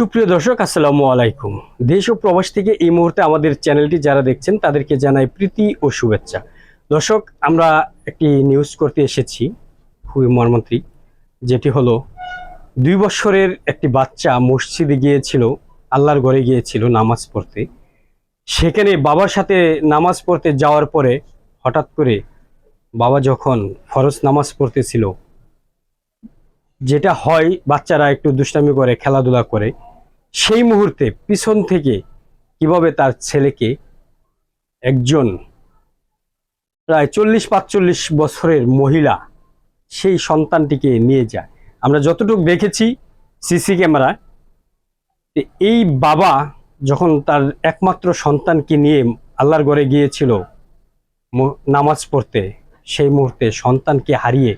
সুপ্রিয় দর্শক, আসসালামু আলাইকুম। দেশ ও প্রবাস থেকে এই মুহূর্তে আমাদের চ্যানেলটি যারা দেখছেন, তাদেরকে জানাই প্রীতি ও শুভেচ্ছা। দর্শক, আমরা একটি নিউজ করতে এসেছি, খুবই মর্মান্তিক, যেটি হলো, দুই বছরের একটি বাচ্চা মসজিদে গিয়েছিল, আল্লাহর ঘরে গিয়েছিল নামাজ পড়তে। সেখানে বাবার সাথে নামাজ পড়তে যাওয়ার পরে হঠাৎ করে বাবা যখন ফরজ নামাজ পড়তেছিল, যেটা হয় বাচ্চারা একটু দুষ্টামি করে, খেলাধুলা করে সেই মুহূর্তে পিছন থেকে কীভাবে তার ছেলেকে একজন প্রায় চল্লিশ পাঁচচল্লিশ বছরের মহিলা সেই সন্তানটিকে নিয়ে যায়। আমরা যতটুকু দেখেছি সিসি ক্যামেরা এই বাবা যখন তার একমাত্র সন্তানকে নিয়ে আল্লাহর ঘরে গিয়েছিল নামাজ পড়তে, সেই মুহূর্তে সন্তানকে হারিয়ে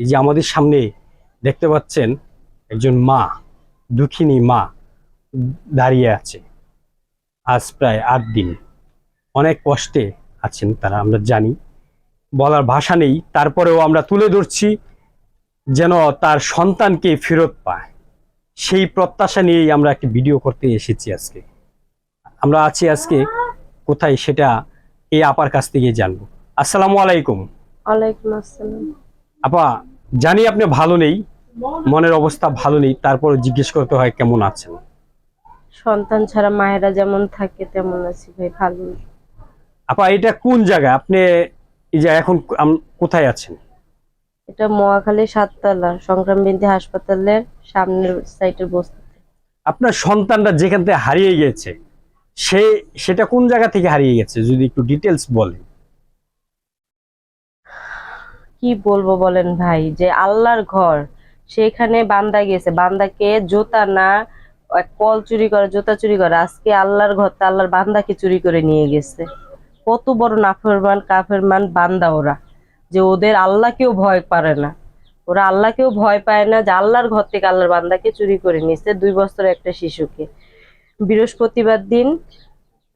এই যে আমাদের সামনে দেখতে পাচ্ছেন একজন মা, দুঃখিনী মা দাঁড়িয়ে আছে। আজ প্রায় আট দিন। অনেক কষ্টে আছেন তারা আমরা জানি। বলার ভাষা নেই তারপরেও আমরা তুলে ধরছি যেন তার সন্তানকে ফেরত পায়। সেই প্রত্যাশা নিয়েই আমরা একটি ভিডিও করতে এসেছি আজকে। আমরা আছি আজকে কোথায় সেটা এই আপার কাছ থেকে জানব। আসসালামু আলাইকুম। ওয়ালাইকুম আসসালাম। আপা জানি আপনি ভালো নেই মনের অবস্থা ভালো নেই তারপর জিজ্ঞেস করতে হয় কেমন আছেন? সন্তান ছাড়া মায়েরা যেমন থাকে তেমন আছি ভাই ভালো আপা এটা কোন জায়গা? আপনি এই যে এখন কোথায় আছেন? এটা মোয়াখালী সাততলা সংগ্রাম বিন্দু হাসপাতালের সামনের সাইটের বস্তি আপনার সন্তানটা যেখান থেকে হারিয়ে গেছে সে সেটা কোন জায়গা থেকে হারিয়ে গেছে? যদি একটু ডিটেলস বলেন। কি বলব বলেন ভাই যে আল্লাহর ঘর সেখানে বান্দা গেছে। বান্দাকে জুতা না কল চুরি করে, জুতা চুরি করে। আজকে আল্লাহর ঘরটা আল্লাহর বান্দাকে চুরি করে নিয়ে গেছে। কত বড় নাফরমান, কাফেরমান বান্দা ওরা, যে ওদের আল্লাহকেও ভয় পারে না। ওরা আল্লাহকেও ভয় পায় না যে আল্লাহর ঘর থেকে আল্লাহর বান্দাকে চুরি করে নিয়েছে। দুই বছরের একটা শিশুকে। বৃহস্পতিবার দিন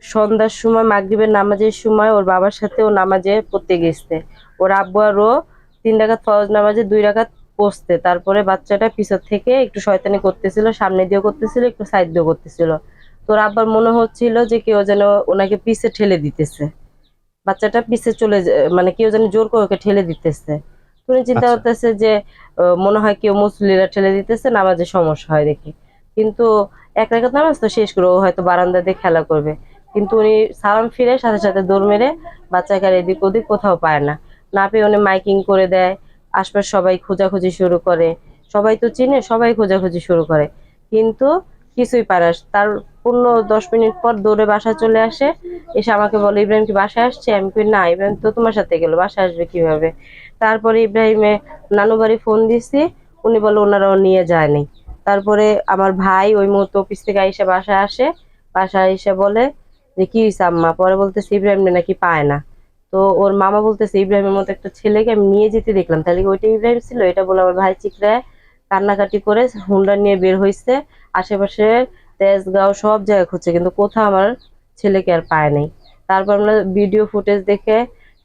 সন্ধ্যার সময়, মাগরিবের নামাজের সময় ওর বাবার সাথে ও নামাজে পড়তে গেছে। ওর আব্বু আর ও তিন রাকাত ফরজ নামাজে দুই রাকাত পড়তে তারপরে বাচ্চাটা পিছর থেকে একটু শয়তানি করতেছিল সামনে দিয়েও করতেছিল একটু সাইড দিয়েও করতেছিল। তোর আব্বার মনে হচ্ছিল যে কেউ যেন ওনাকে পিছে ঠেলে দিতেছে। বাচ্চাটা পিছে চলে মানে কেউ যেন জোর করে ওকে ঠেলে দিতেছে। তুমি চিন্তা আচ্ছা। করতেছে যে মনে হয় কেউ মুসলিরা ঠেলে দিতেছে নামাজে সমস্যা হয় দেখি। কিন্তু এক রাকাত নামাজ তো শেষ করে ও হয়তো বারান্দা দিয়ে খেলা করবে। কিন্তু উনি সালাম ফিরে সাথে সাথে দৌড় মেরে বাচ্চাকে আর এদিক ওদিক কোথাও পায় না। না পেয়ে উনি মাইকিং করে দেয় আশপাশ সবাই খোঁজাখুঁজি শুরু করে। সবাই তো চিনে, সবাই খোঁজাখুঁজি শুরু করে। কিন্তু কিছুই পারে না। তার পনেরো, দশ মিনিট পর দৌড়ে বাসা চলে আসে। এসে আমাকে বলে, ইব্রাহিম কি বাসায় আসছে? আমি কই, না, ইব্রাহিম তো তোমার সাথে গেলো। বাসায় আসবে কীভাবে? তারপরে ইব্রাহিমে নানু বাড়ি ফোন দিছি। উনি বলে, ওনারাও নিয়ে যায়নি। তারপরে আমার ভাই ওই মুহূর্তে অফিস থেকে এসে বাসায় আসে। বাসায় এসে বলে যে, কি হয়েছে আম্মা? পরে বলতেছে, ইব্রাহিম নাকি পায় না। তো ওর মামা বলতেছে, ইব্রাহিমের মতো একটা ছেলেকে আমি নিয়ে যেতে দেখলাম। তাহলে ওইটা ইব্রাহিম ছিল? এটা বলে আমার ভাই চিকরায় কান্নাকাটি করে হুন্ডা নিয়ে বের হয়েছে আশেপাশে তেজগাঁও সব জায়গায় খুঁজছে, কিন্তু কোথাও আমার ছেলেকে আর পায় নাই। তারপর আমরা ভিডিও ফুটেজ দেখে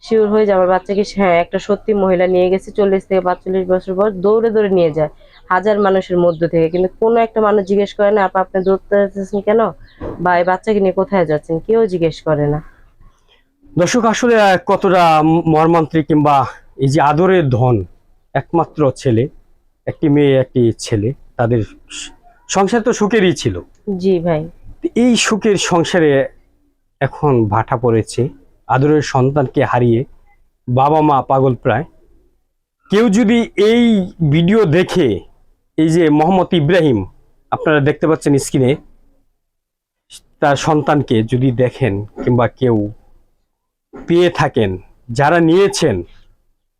শিওর হয়ে যায় আমার বাচ্চাকে হ্যাঁ একটা সত্যি মহিলা নিয়ে গেছে, চল্লিশ থেকে পাঁচচল্লিশ বছর পর দৌড়ে দৌড়ে নিয়ে যায় হাজার মানুষের মধ্য থেকে। কিন্তু কোনো একটা মানুষ জিজ্ঞেস করে না, আপা, আপনি দৌড়তে যাচ্ছেন কেন? বা এই বাচ্চাকে নিয়ে কোথায় যাচ্ছেন? কেউ জিজ্ঞেস করে না। দর্শক আসলে কতটা মর্মান্তিক কিংবা এই যে আদরের ধন একমাত্র ছেলে একটি মেয়ে একটি ছেলে তাদের সংসার তো সুখেরই ছিল। জি ভাই। এই সুখের সংসারে এখন ভাটা পড়েছে আদরের সন্তানকে হারিয়ে বাবা মা পাগল প্রায়। কেউ যদি এই ভিডিও দেখে এই যে মোহাম্মদ ইব্রাহিম আপনারা দেখতে পাচ্ছেন স্ক্রিনে তার সন্তানকে যদি দেখেন কিংবা কেউ পেয়ে থাকেন, যারা নিয়েছেন,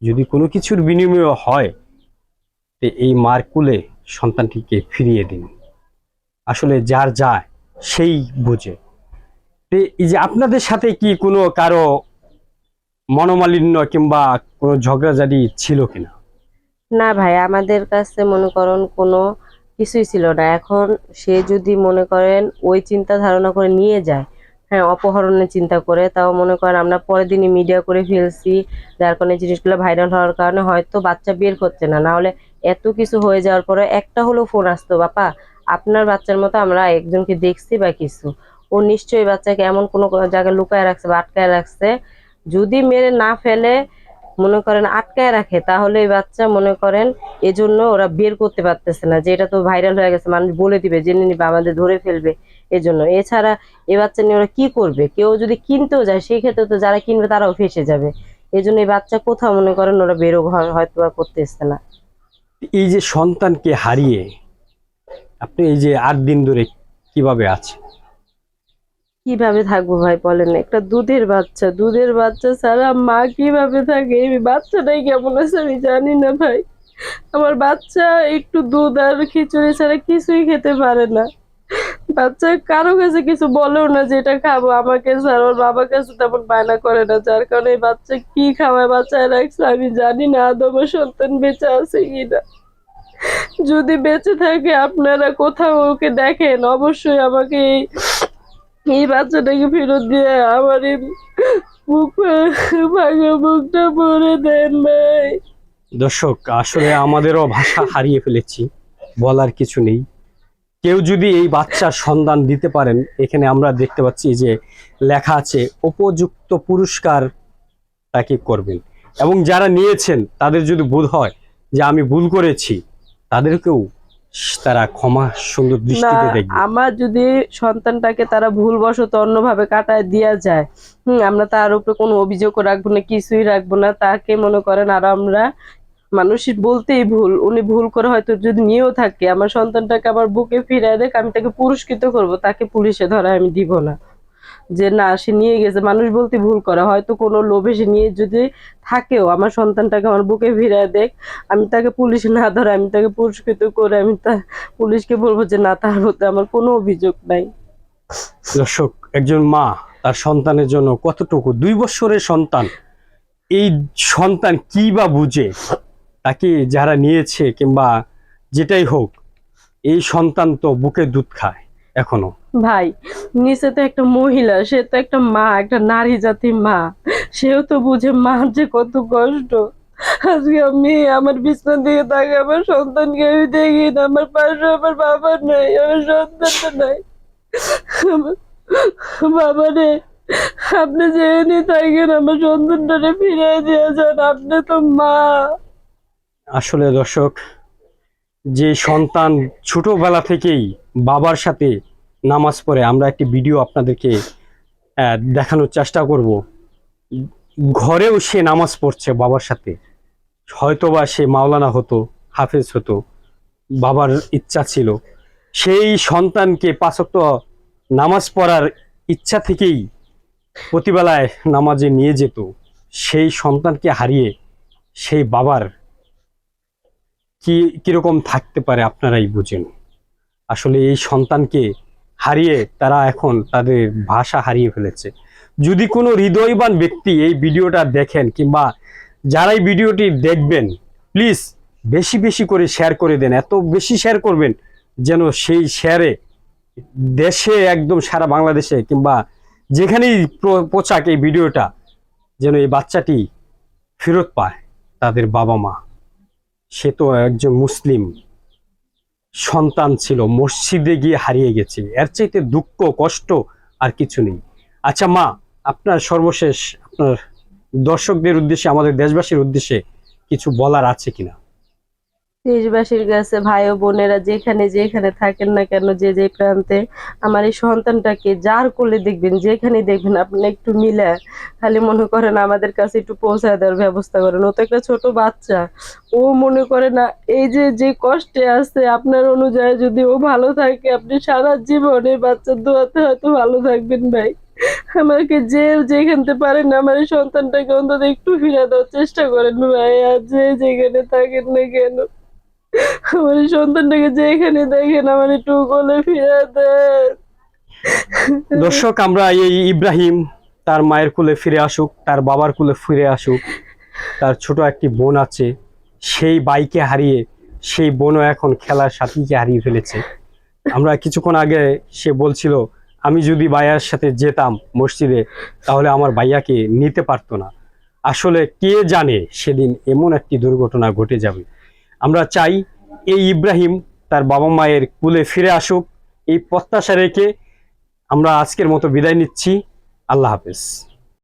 যদি কোনো কিছুর বিনিময় হয়, তো এই মার কুলে সন্তানটিকে ফিরিয়ে দিন। আসলে যার যায় সেই বুঝে। তো এই যে আপনাদের সাথে কি কোনো কারও মনোমালিন্য কিংবা কোনো ঝগড়াঝাটি ছিল কিনা? না ভাই, আমাদের কাছে মনে করেন কোনো কিছুই ছিল না। এখন সে যদি মনে করেন ওই চিন্তা ধারণা করে নিয়ে যায় হ্যাঁ অপহরণের চিন্তা করে। তাও মনে করেন আমরা পরের দিনই মিডিয়া করে ফেলছি, যার কারণে জিনিসগুলো ভাইরাল হওয়ার কারণে হয়তো বাচ্চা বের করছে না। না হলে এত কিছু হয়ে যাওয়ার পরে একটা হলেও ফোন আসতো, বাপা, আপনার বাচ্চার মতো আমরা একজনকে দেখছি বা কিছু। ও নিশ্চয়ই বাচ্চাকে এমন কোনো জায়গায় লুকায় রাখছে বা আটকায় রাখছে। যদি মেরে না ফেলে, মনে করেন আটকায় রাখে, তাহলে এই বাচ্চা মনে করেন এজন্য ওরা বের করতে পারতেছে না। যে এটা তো ভাইরাল হয়ে গেছে, মানুষ বলে দিবে, জেনে নিবে, আমাদের ধরে ফেলবে। এজন্য। এছাড়া এ বাচ্চা নিয়ে ওরা কি করবে? কেউ যদি কিনতেও যায় সেই ক্ষেত্রে তো যারা কিনবে তারাও ফেসে যাবে। এই জন্য এই বাচ্চা কোথাও মনে করেন ওরা বেরো হয়তো বা করতেছে না। এই যে সন্তানকে হারিয়ে আপনি এই যে আট দিন ধরে কীভাবে আছে? কীভাবে থাকব ভাই বলেন? একটা দুধের বাচ্চা দুধের বাচ্চা ছাড়া মা কীভাবে থাকে? এই বাচ্চাটাই কেমন আছে আমি জানি না ভাই। আমার বাচ্চা একটু দুধ আর খিচুড়ি ছাড়া কিছুই খেতে পারে না। বাচ্চা, কারও কাছে কিছু বলেও না যে এটা খাব, আমাকে স্যার ওর বাবার কাছে তেমন বায়না করে না, যার কারণে এই বাচ্চা কি খাওয়ায় বাচ্চায় রাখছে আমি জানি না আদৌ আমার সন্তান বেঁচে আছে কি না যদি বেঁচে থাকে, আপনারা কোথাও ওকে দেখেন, অবশ্যই আমাকে এই এই বাচ্চাটাকে ফেরত দিয়ে আমার এই বুক ভাঙা বুকটা ভরে দেন ভাই। দর্শক, আসলে আমাদেরও ভাষা হারিয়ে ফেলেছি, বলার কিছু নেই। কেউ যদি এই বাচ্চার সন্ধান দিতে পারেন এখানে আমরা দেখতে পাচ্ছি যে লেখা আছে উপযুক্ত পুরস্কার তাকে করবেন। এবং যারা নিয়েছেন তাদের যদি বোধ হয় যে আমি ভুল করেছি তাদেরকেও তারা ক্ষমা সুন্দর দৃষ্টিতে দেখবে। আমার যদি সন্তানটাকে তারা ভুলবশত অন্যভাবে কাটায় দিয়া যায় হুম আমরা তার উপরে কোনো অভিযোগ রাখব না কিছুই রাখব না তাকে মনে করেন আর আমরা মানুষ বলতেই ভুল, উনি ভুল করে হয়তো যদি নিয়েও থাকে, আমার সন্তানটাকে আমার বুকে ফিরায় দেখ, আমি তাকে পুরস্কৃত করব, তাকে পুলিশে ধরা আমি দিব না। যে না, সে নিয়ে গেছে, মানুষ বলতে ভুল করে, হয়তো কোনো লোভে সে নিয়ে যদি থাকেও, আমার সন্তানটাকে আমার বুকে ফিরায় দেখ, আমি তাকে পুলিশে না ধরে, আমি তাকে পুরস্কৃত করে, আমি তা পুলিশকে বলব যে, না, তার প্রতি আমার কোনো অভিযোগ নাই। দর্শক, একজন মা, তার সন্তানের জন্য কতটুকু, দুই বছরের সন্তান, এই সন্তান কি বা বুঝে? তাকে যারা নিয়েছে কিংবা যেটাই হোক, এই সন্তান তো বুকে দুধ খায় এখনও। ভাই, নিচে তো একটা মহিলা, সে তো একটা মা, একটা নারী জাতি মা। সেও তো বুঝে মার যে কত কষ্ট। আজকে আমি আমার বিছনার দিকে তাকে আমার সন্তানকে আমি দেখি না, আমার পাশে আমার বাবা নাই, আমার সন্তানটা নাই। বাবা রে, আপনি যেখানে থাকেন আমার সন্তানটারে ফিরিয়ে দিয়ে যান, আপনি তো মা। আসলে দর্শক, যে সন্তান ছোটবেলা থেকেই বাবার সাথে নামাজ পড়ে, আমরা একটি ভিডিও আপনাদেরকে দেখানোর চেষ্টা করব। ঘরেও সে নামাজ পড়ছে বাবার সাথে। হয়তোবা সে মাওলানা হতো, হাফেজ হতো, বাবার ইচ্ছা ছিল। সেই সন্তানকে পাঁচক্ত নামাজ পড়ার ইচ্ছা থেকেই প্রতিবেলায় নামাজে নিয়ে যেত। সেই সন্তানকে হারিয়ে সেই বাবার কি, কীরকম থাকতে পারে আপনারাই বুঝেন। আসলে এই সন্তানকে হারিয়ে তারা এখন তাদের ভাষা হারিয়ে ফেলেছে। যদি কোনো হৃদয়বান ব্যক্তি এই ভিডিওটা দেখেন কিংবা যারাই ভিডিওটি দেখবেন, প্লিজ বেশি বেশি করে শেয়ার করে দেন। এত বেশি শেয়ার করবেন যেন সেই শেয়ারে দেশে একদম সারা বাংলাদেশে কিংবা যেখানেই পোচাক এই ভিডিওটা, যেন এই বাচ্চাটি ফেরত পায় তাদের বাবা মা সে তো একজন মুসলিম। সন্তান ছিল, মসজিদে গিয়ে হারিয়ে গেছে। এর চাইতে দুঃখ, কষ্ট আর কিছু নেই। আচ্ছা মা, আপনার সর্বশেষ, আপনার দর্শকদের উদ্দেশ্যে, আমাদের দেশবাসীর উদ্দেশ্যে কিছু বলার আছে কিনা? দেশবাসীর কাছে, ভাই ও বোনেরা যেখানে যেখানে থাকেন না কেন, যে যে প্রান্তে আমার এই সন্তানটাকে যার কোলে দেখবেন যেখানে দেখবেন আপনি একটু মিলে খালি মনে করেন আমাদের কাছে একটু পৌঁছায় দেওয়ার ব্যবস্থা করেন। ও তো একটা ছোট বাচ্চা। ও মনে করে না, এই যে যে কষ্টে আছে, আপনার অনুযায়ী যদি ও ভালো থাকে, আপনি সারা জীবন বাচ্চার দোয়াতে হয়তো ভালো থাকবেন ভাই। আমাকে যে যেখানতে পারেন, আমার সন্তানটাকে অন্তত একটু ফিরে দেওয়ার চেষ্টা করেন ভাই। আর যে যেখানে থাকেন না কেন আমার সন্তানটাকে যেখানে দেখেন, আমার একটু কোলে ফিরে দেন। দর্শক, আমরা এই ইব্রাহিম তার মায়ের কুলে ফিরে আসুক, তার বাবার কুলে ফিরে আসুক, তার ছোট একটি বোন আছে, সেই বাইকে হারিয়ে, সেই বোনও এখন খেলার সাথীকে হারিয়ে ফেলেছে। আমরা কিছুক্ষণ আগে সে বলছিল, আমি যদি ভাইয়ার সাথে যেতাম মসজিদে, তাহলে আমার ভাইয়াকে নিতে পারতো না। আসলে কে জানে সেদিন এমন একটি দুর্ঘটনা ঘটে যাবে। আমরা চাই এই ইব্রাহিম তার বাবা মায়ের কুলে ফিরে আসুক। এই প্রত্যাশা রেখে আমরা আজকের মতো বিদায় নিচ্ছি। আল্লাহ হাফেজ।